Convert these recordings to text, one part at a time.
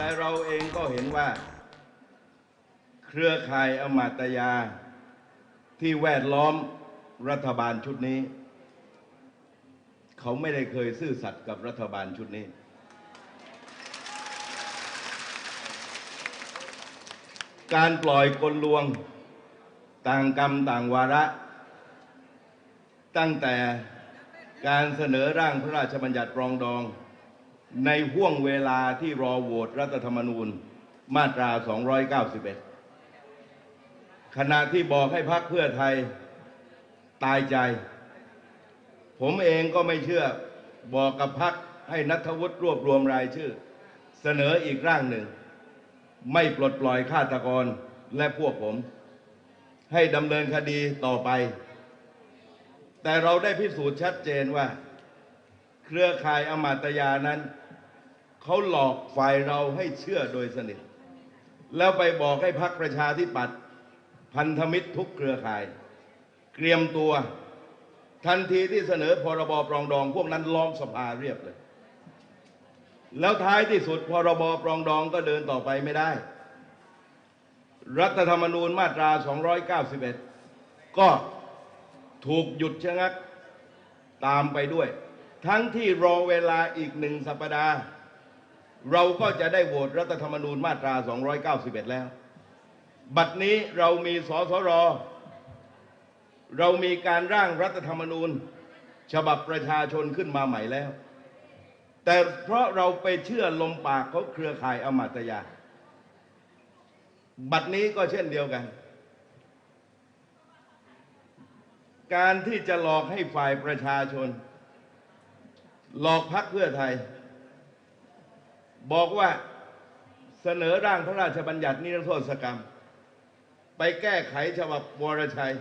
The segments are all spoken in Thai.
แต่เราเองก็เห็นว่า เครือข่ายอมาตยา ที่แวดล้อมรัฐบาลชุดนี้ เขาไม่ได้เคยซื่อสัตย์กับรัฐบาลชุดนี้ การปล่อยกลลวงต่างกรรมต่างวาระ ตั้งแต่การเสนอร่างพระราชบัญญัติปรองดอง ในห่วงเวลาที่รอโหวตรัฐธรรมนูญมาตรา 291 ขณะที่บอกให้พักเพื่อไทยตายใจ ผมเองก็ไม่เชื่อบอกกับพักให้นัทวุฒิรวบรวมรายชื่อ เสนออีกร่างหนึ่ง ไม่ปลดปล่อยฆาตกรและพวกผม ให้ดำเนินคดีต่อไป แต่เราได้พิสูจน์ชัดเจนว่า เครือข่ายอมาตยานั้น เขาหลอกฝ่ายเราให้เชื่อโดยสนิท แล้วไปบอกให้พักประชาธิปัตย์พันธมิตรทุกเครือข่าย เตรียมตัว ทันทีที่เสนอพรบปรองดอง พวกนั้นล้อมสภาเรียบเลย แล้วท้ายที่สุดพรบปรองดองก็เดินต่อไปไม่ได้ รัฐธรรมนูญมาตรา 291 ก็ถูกหยุดชะงักตามไปด้วย ทั้งที่รอเวลาอีกหนึ่งสัปดาห์ เราก็จะได้โหวตรัฐธรรมนูญมาตรา 291 แล้ว บัดนี้เรามีสสร เรามีการร่างรัฐธรรมนูญ ฉบับประชาชนขึ้นมาใหม่แล้ว แต่เพราะเราไปเชื่อลมปากเขาเครือข่ายอมาตยา บัดนี้ก็เช่นเดียวกันการที่จะหลอกให้ฝ่ายประชาชน หลอกพักเพื่อไทย บอกว่าเสนอร่างพระราชบัญญัตินิรโทษกรรม ไปแก้ไขฉบับวรชัย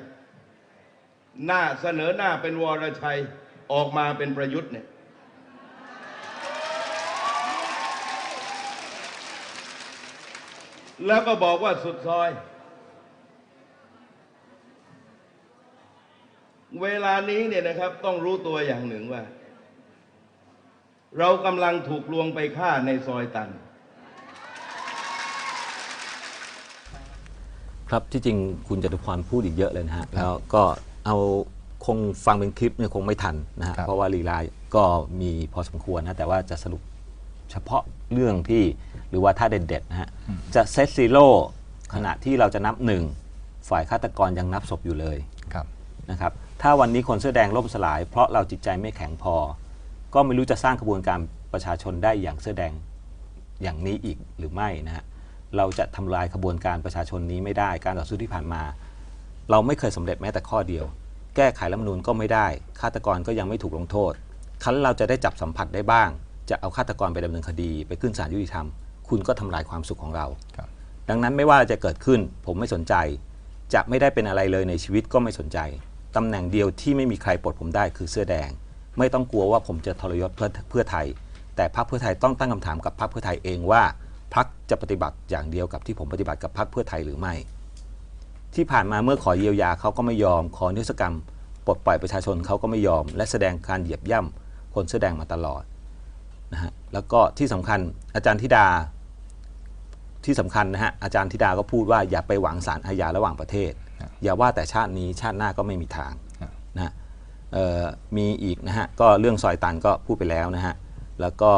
หน้าเสนอหน้าเป็นวรชัยออกมาเป็นประยุทธ์เนี่ยแล้วก็บอกว่าสุดซอย เวลานี้เนี่ยนะครับต้องรู้ตัวอย่างหนึ่งว่า เรากำลังถูกลวงไปฆ่าในซอยตัน ครับที่จริงคุณจตุพรพูดอีกเยอะเลยนะฮะแล้วก็เอาคงฟังเป็นคลิปเนี่ยคงไม่ทันนะฮะครับ เพราะว่าลีลาก็มีพอสมควรนะ แต่ว่าจะสรุปเฉพาะเรื่องที่หรือว่าถ้าเด็ดๆนะฮะจะเซตซีโร่ขณะที่เราจะนับหนึ่งฝ่ายฆาตกรยังนับศพอยู่เลย ครับ นะครับถ้าวันนี้คนเสื้อแดงล่มสลายเพราะเราจิตใจไม่แข็งพอ ก็ไม่รู้จะสร้างกระบวนการประชาชนได้อย่างเสื้อแดงอย่างนี้อีกหรือไม่นะฮะเราจะทำลายกระบวนการประชาชนนี้ไม่ได้การต่อสู้ที่ผ่านมา เราไม่เคยสำเร็จแม้แต่ข้อเดียว แก้ไขรัฐมนูญก็ไม่ได้ฆาตกรก็ยังไม่ถูกลงโทษ คันเราจะได้จับสัมผัสได้บ้าง จะเอาฆาตกรไปดำเนินคดี ไปขึ้นศาลยุติธรรม คุณก็ทำลายความสุขของเรารดังนั้นไม่ว่าจะเกิดขึ้นผมไม่สนใจ จะไม่ได้เป็นอะไรเลยในชีวิตก็ไม่สนใจตำแหน่งเดียวที่ไม่มีใครปลดผมได้คือเสื้อแดง ไม่ต้องกลัวว่าผมจะทรยศเพื่อเพื่อไทย แต่พรรคเพื่อไทยต้องตั้งคำถามกับพรรคเพื่อไทยเองว่าพรรคจะปฏิบัติอย่างเดียวกับที่ผมปฏิบัติกับพรรคเพื่อไทยหรือไม่ ที่ผ่านมาเมื่อขอเยียวยาเขาก็ไม่ยอม ขอนิรศกรรมปลดปล่อยประชาชนเขาก็ไม่ยอม และแสดงการเหยียบย่ำคนเสื้อแดงมาตลอดนะฮะแล้วก็ที่สำคัญอาจารย์ธิดาที่สำคัญนะฮะอาจารย์ธิดาก็พูดว่าอย่าไปหวังสารอาญาระหว่างประเทศ อย่าว่าแต่ชาตินี้ชาติหน้าก็ไม่มีทาง มีอีกนะฮะก็เรื่องซอยตันก็พูดไปแล้วนะฮะแล้วก็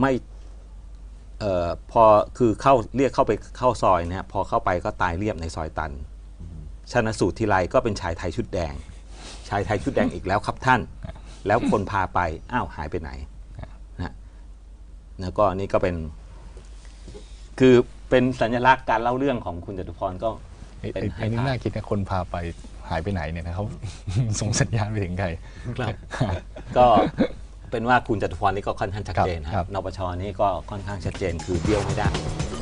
ไม่พอคือเข้าเรียกเข้าไปเข้าซอยนะฮะพอเข้าไปก็ตายเรียบในซอยตันชนะสูตรทีไรก็เป็นชายไทยชุดแดง ชายไทยชุดแดงอีกแล้วครับท่าน แล้วคนพาไปอ้าวหายไปไหนนะฮะแล้วก็นี่ก็เป็น คือเป็นสัญลักษณ์การเล่าเรื่องของคุณจตุพรก็ ไอ้เป็นไอ้ไอ้นี่ให้น่าคิดนะคนพาไปหายไปไหนเนี่ยนะเขา ส่งสัญญาณไปถึงใคร ครับ ก็เป็นว่าคุณจตุพรนี่ก็ค่อนข้างชัดเจนครับครับนปชนี่ก็ค่อนข้างชัดเจนคือเบี้ยวไม่ได้แต่